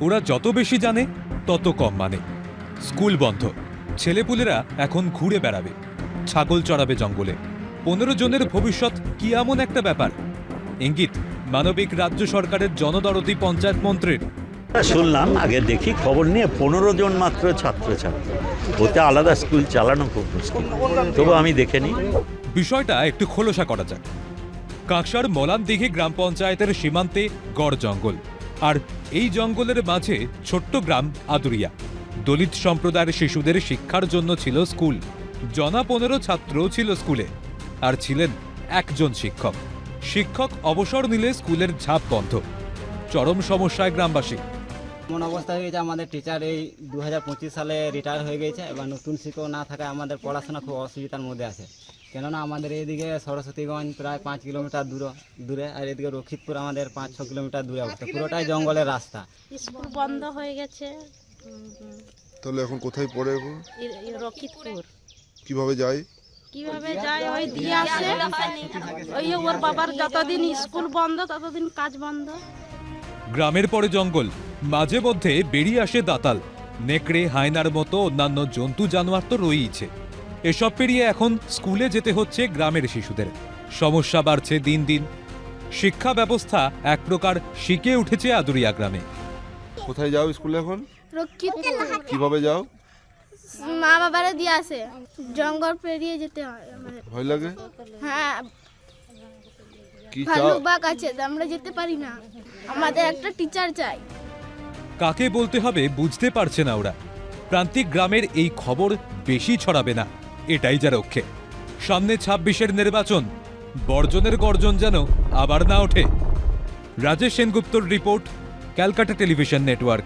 ওরা যত বেশি জানে তত কম মানে। স্কুল বন্ধ। ছেলেপুলেরা এখন ঘুরে বেড়াবে। ছাগল চড়াবে জঙ্গলে। পনেরো জনের ভবিষ্যৎ কি এমন একটা ব্যাপার? ইঙ্গিত মানবিক রাজ্য সরকারের জনদরদি পঞ্চায়েত মন্ত্রীর। শুনলাম আগে দেখি খবর নিয়ে পনেরো জন মাত্র ছাত্রছাত্রী। ওতে আলাদা স্কুল চালানো খুব মুশকিল। তবু আমি দেখে নিই। বিষয়টা একটু খোলসা করা যাক। কাঁকসার মলানদিঘি গ্রাম পঞ্চায়েতের সীমান্তে গড় জঙ্গল। আর এই জঙ্গলের মাঝে ছোট্ট গ্রাম আদুরিয়া। দলিত সম্প্রদায়ের শিশুদের শিক্ষার জন্য ছিল স্কুল। জনা পনেরো ছাত্র ছিল স্কুলে আর ছিলেন একজন শিক্ষক। শিক্ষক অবসর নিলে স্কুলের ঝাঁপ বন্ধ। চরম সমস্যায় গ্রামবাসী এমন অবস্থা হয়ে গেছে আমাদের টিচার এই দু হাজার পঁচিশ সালে রিটায়ার হয়ে গেছে। এবার নতুন শিক্ষক না থাকায় আমাদের পড়াশোনা খুব অসুবিধার মধ্যে আছে। কেননা আমাদের এইদিকে সরস্বতীগঞ্জ প্রায় পাঁচ কিলোমিটার দূর দূরে আর এদিকে রক্ষিতপুর আমাদের পাঁচ ছ কিলোমিটার দূরে অবস্থা পুরোটাই জঙ্গলের রাস্তা। স্কুল বন্ধ হয়ে গেছে। তাহলে এখন কোথায় পড়ে এখন? রক্ষিতপুর। কীভাবে যাই কীভাবে যায়? ওই দিয়ে আসে। ওই ওর বাবার যতদিন স্কুল বন্ধ ততদিন কাজ বন্ধ। গ্রামের পরে জঙ্গল মাঝে মধ্যে বেরিয়ে আসে দাতাল। নেকড়ে হায়নার মতো অন্যান্য জন্তু জানোয়ার তো রয়েইছে। এসব পেরিয়ে এখন স্কুলে যেতে হচ্ছে গ্রামের শিশুদের। সমস্যা বাড়ছে দিন দিন। শিক্ষা ব্যবস্থা এক প্রকার শিখে উঠেছে আদুরিয়া গ্রামে। কোথায় যাও স্কুলে এখন? কীভাবে যাও? মা বাবারা দিয়ে আসে। জঙ্গল পেরিয়ে যেতে হয় ভয় লাগে? হ্যাঁ কাকে বলতে হবে বুঝতে পারছে না ওরা। প্রান্তিক গ্রামের এই খবর বেশি ছড়াবে না এটাই যা রক্ষে সামনে ছাব্বিশের নির্বাচন বর্জনের গর্জন যেন আবার না ওঠে। রাজেশ সেনগুপ্তর রিপোর্ট ক্যালকাটা টেলিভিশন নেটওয়ার্ক।